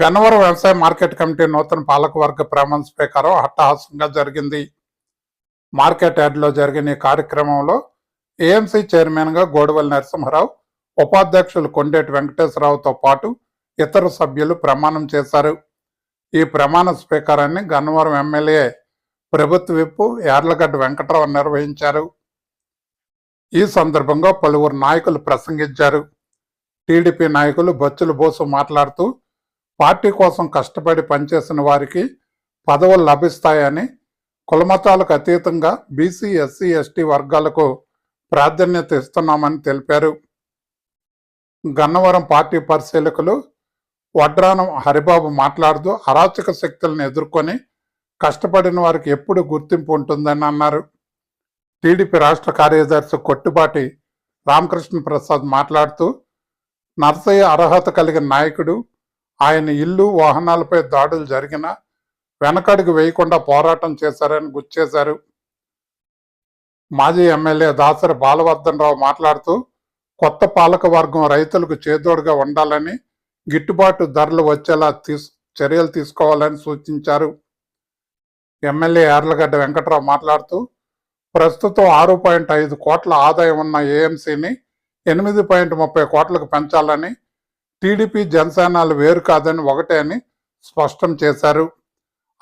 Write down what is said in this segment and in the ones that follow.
గన్నవరం వ్యవసాయ market committee నూతన పాలకవర్గ ప్రమాణ స్వీకారం హట్టహాసంగా జరిగింది. మార్కెట్ యార్డ్లో జరిగిన ఈ కార్యక్రమంలో ఏఎంసీ చైర్మన్గా గోడవల్లి నరసింహారావు ఉపాధ్యక్షులు కొండేటి వెంకటేశ్వరరావుతో పాటు ఇతర సభ్యులు ప్రమాణం చేశారు. ఈ ప్రమాణ స్వీకారాన్ని గన్నవరం ఎమ్మెల్యే ప్రభుత్వ విప్పు యార్లగడ్డ వెంకటరావు నిర్వహించారు. ఈ సందర్భంగా పలువురు నాయకులు ప్రసంగించారు. టీడీపీ నాయకులు బొచ్చుల బోసు మాట్లాడుతూ పార్టీ కోసం కష్టపడి పనిచేసిన వారికి పదవులు లభిస్తాయని కులమతాలకు అతీతంగా బీసీ ఎస్సీ ఎస్టీ వర్గాలకు ప్రాధాన్యత ఇస్తున్నామని తెలిపారు. గన్నవరం పార్టీ పరిశీలకులు వడ్రానం హరిబాబు మాట్లాడుతూ అరాచక శక్తులను ఎదుర్కొని కష్టపడిన వారికి ఎప్పుడు గుర్తింపు ఉంటుందని అన్నారు. టీడీపీ రాష్ట్ర కార్యదర్శి కొట్టుబాటి రామకృష్ణ ప్రసాద్ మాట్లాడుతూ నర్సయ్య అర్హత కలిగిన నాయకుడు ఆయన ఇల్లు వాహనాలపై దాడులు జరిగిన వెనకడుగు వేయకుండా పోరాటం చేశారని గుర్తు చేశారు. మాజీ ఎమ్మెల్యే దాసరి బాలవర్ధన్ రావు మాట్లాడుతూ కొత్త పాలక వర్గం రైతులకు చేదోడుగా ఉండాలని గిట్టుబాటు ధరలు వచ్చేలా తీసు చర్యలు తీసుకోవాలని సూచించారు. ఎమ్మెల్యే యార్లగడ్డ వెంకట్రావు మాట్లాడుతూ ప్రస్తుతం ఆరు పాయింట్ ఐదు కోట్ల ఆదాయం ఉన్న ఏఎంసీని ఎనిమిది పాయింట్ ముప్పై కోట్లకు పెంచాలని టీడీపీ జనసేనలు వేరు కాదని ఒకటే అని స్పష్టం చేశారు.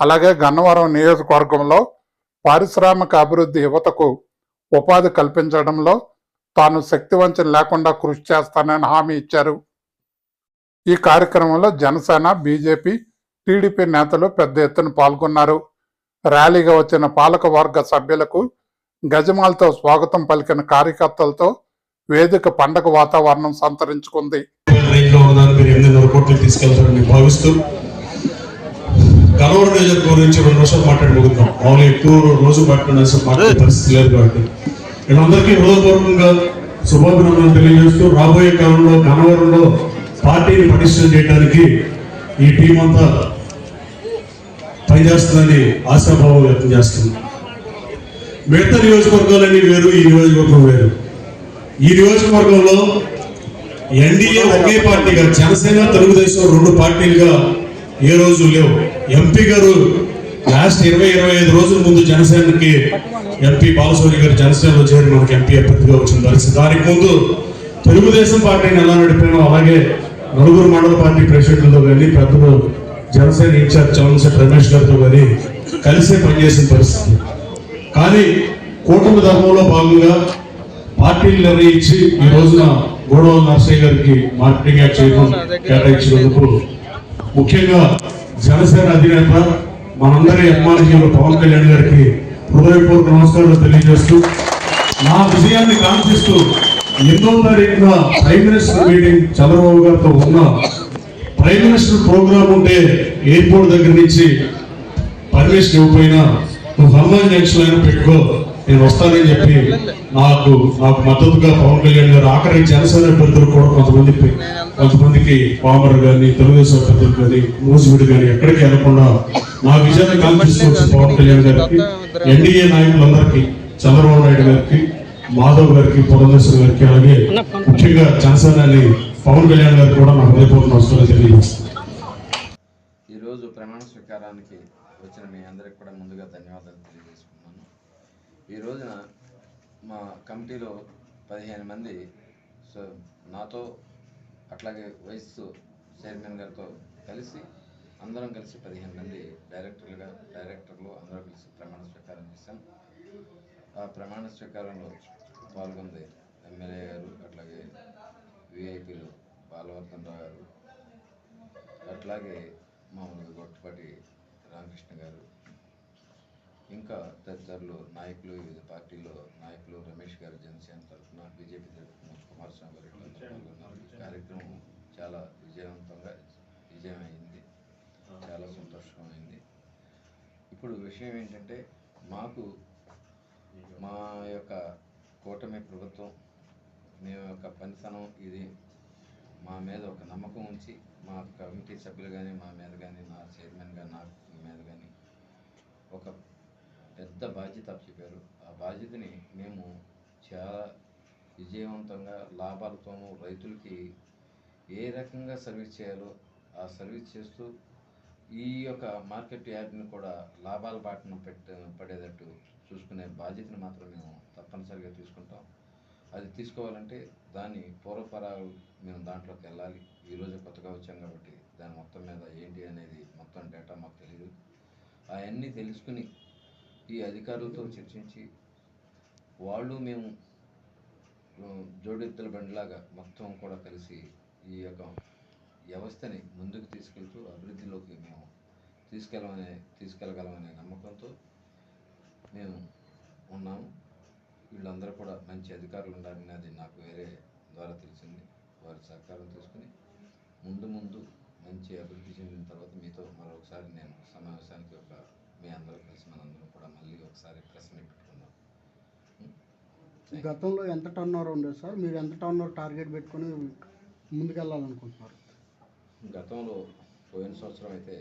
అలాగే గన్నవరం నియోజకవర్గంలో పారిశ్రామిక అభివృద్ధి యువతకు ఉపాధి కల్పించడంలో తాను శక్తివంచన లేకుండా కృషి చేస్తానని హామీ ఇచ్చారు. ఈ కార్యక్రమంలో జనసేన బీజేపీ టీడీపీ నేతలు పెద్ద ఎత్తున పాల్గొన్నారు. ర్యాలీగా వచ్చిన పాలకవర్గ సభ్యులకు గజమాలతో స్వాగతం పలికిన కార్యకర్తలతో వేదిక పండగ వాతావరణం సంతరించుకుంది. ఎనిమిది ఉన్నారు కోట్లు తీసుకెళ్తారని భావిస్తూ కరోనా నియోజకవర్గం గురించి రెండు రోజులు మాట్లాడి ముగుద్దాం మామూలు ఎక్కువ రోజు మాట్లాడాల్సిన మాట్లాడే పరిస్థితి లేదు కాబట్టి. నేను అందరికీ హృదయపూర్వకంగా శుభాభినందనలు తెలియజేస్తూ రాబోయే కాలంలో కనవరంలో పార్టీని పటిష్టం చేయడానికి ఈ టీం అంతా పనిచేస్తుందని ఆశాభావం వ్యక్తం చేస్తుంది మిగతా నియోజకవర్గాలన్నీ వేరు ఈ నియోజకవర్గం వేరు. ఈ నియోజకవర్గంలో ఎన్డీఏ ఒకే పార్టీగా జనసేన తెలుగుదేశం రెండు పార్టీలుగా ఏ రోజు లేవు. ఎంపీ గారు లాస్ట్ ఇరవై ఇరవై ఐదు రోజుల ముందు జనసేనకి ఎంపీ బాలసూరి గారు జనసేనలో చేరి మనకి ఎంపీ అభ్యర్థిగా వచ్చిన పరిస్థితి. దానికి ముందు తెలుగుదేశం పార్టీని ఎలా నడిపానో అలాగే నలుగురు మండల పార్టీ ప్రెసిడెంట్లతో కానీ పెద్దలు జనసేన ఇన్ఛార్జ్ చంద్రశేఖర్ రమేష్ గారితో కానీ కలిసే పనిచేసిన పరిస్థితి. కానీ కూటమి ధర్మంలో భాగంగా పార్టీలు నిర్ణయించి ఈ రోజున గోడవ నర్సయ్య గారికి మార్కెటింగ్ యాక్ట్ చేయడం కేటాయించినందుకు ముఖ్యంగా జనసేన అధినేత మనందరి అభిమానికులు పవన్ కళ్యాణ్ గారికి హృదయపూర్వక నమస్కారాలు తెలియజేస్తూ నా విజయాన్ని కాంక్షిస్తూ ఎన్నో తారీఖున ప్రైమ్ మినిస్టర్ మీటింగ్ చంద్రబాబు గారితో ఉన్న ప్రైమ్ మినిస్టర్ ప్రోగ్రామ్ ఉంటే ఎయిర్పోర్ట్ దగ్గర నుంచి పర్మిషన్ ఇవ్వకపోయినా నువ్వు హనుమాన్ జంక్షన్ అయినా పెట్టుకో. నేను వస్తానని చెప్పి నాకు నాకు మద్దతుగా పవన్ కళ్యాణ్ గారు ఆఖరి జనసేన అభ్యర్థులు కూడా కొంతమంది కొంతమందికి పామర్ కానీ తెలుగుదేశం అభ్యర్థులు కానీ మూసివిడి కానీ ఎక్కడికి వెళ్ళకుండా నా విజయాన్ని కాంక్షిస్తూ పవన్ కళ్యాణ్ గారికి ఎన్డీఏ నాయకులందరికీ చంద్రబాబు నాయుడు గారికి మాధవ్ గారికి పురంధేశ్వర్ గారికి అలాగే ముఖ్యంగా జనసేనాని పవన్ కళ్యాణ్ గారికి కూడా నా హృదయపూర్వక నమస్కారం తెలియజేస్తాను ఈరోజు ప్రమాణ స్వీకారానికి వచ్చిన మీ అందరికి కూడా ముందుగా ధన్యవాదాలు ఈ రోజున మా కమిటీలో పదిహేను మంది సో నాతో అట్లాగే వైస్ చైర్మన్ గారితో కలిసి అందరం కలిసి పదిహేను మంది డైరెక్టర్లుగా డైరెక్టర్లు అందరూ కలిసి ప్రమాణ స్వీకారం చేశాం. ఆ ప్రమాణ స్వీకారంలో పాల్గొంది ఎమ్మెల్యే గారు అట్లాగే విఐపీలు బాలవర్ధన్ రావు గారు అట్లాగే మామూలుగా గొట్టపాటి రామకృష్ణ గారు ఇంకా తదితరులు నాయకులు వివిధ పార్టీలో నాయకులు రమేష్ గారు జనసేన తరఫున బీజేపీ తరఫున కుమారస్వామి గారు పాల్గొన్నారు. ఈ కార్యక్రమం చాలా విజయవంతంగా విజయమైంది. చాలా సంతోషమైంది. ఇప్పుడు విషయం ఏంటంటే మాకు మా యొక్క కూటమి ప్రభుత్వం మేము యొక్క పనితనం ఇది. మా మీద ఒక నమ్మకం ఉంచి మా కమిటీ సభ్యులు కానీ మా మీద కానీ నా చైర్మన్ కానీ నా మీద కానీ ఒక పెద్ద బాధ్యత చెప్పారు. ఆ బాధ్యతని మేము చాలా విజయవంతంగా లాభాలతోనూ రైతులకి ఏ రకంగా సర్వీస్ చేయాలో ఆ సర్వీస్ చేస్తూ ఈ యొక్క మార్కెట్ యార్డ్ని కూడా లాభాల బాటను పెట్ట పడేటట్టు చూసుకునే బాధ్యతను మాత్రం మేము తప్పనిసరిగా తీసుకుంటాం. అది తీసుకోవాలంటే దాని పూర్వపరాలు మేము దాంట్లోకి వెళ్ళాలి. ఈరోజు కొత్తగా వచ్చాం కాబట్టి దాని మొత్తం మీద ఏంటి అనేది మొత్తం డేటా మాకు తెలియదు అవన్నీ తెలుసుకుని ఈ అధికారులతో చర్చించి వాళ్ళు మేము జోడెత్తుల బండిలాగా మొత్తం కూడా కలిసి ఈ యొక్క వ్యవస్థని ముందుకు తీసుకెళ్తూ అభివృద్ధిలోకి మేము తీసుకెళ్ళమనే తీసుకెళ్ళగలమనే నమ్మకంతో మేము ఉన్నాము. వీళ్ళందరూ కూడా మంచి అధికారులు ఉండాలని అది నాకు వేరే ద్వారా తెలిసింది. వారి సహకారం తీసుకుని ముందు ముందు మంచి అభివృద్ధి చెందిన తర్వాత మీతో మరొకసారి నేను సమావేశానికి ఒక మీ అందరూ కలిసి మనందరం కూడా మళ్ళీ ఒకసారి ప్రెస్ మీట్ పెట్టుకుందాం. You. గతంలో ఎంత టర్న్ ఓవర్ ఉండేది సార్? మీరు ఎంత టర్న్ ఓవర్ టార్గెట్ పెట్టుకొని ముందుకెళ్ళాలనుకుంటున్నారు? గతంలో పోయిన సంవత్సరం అయితే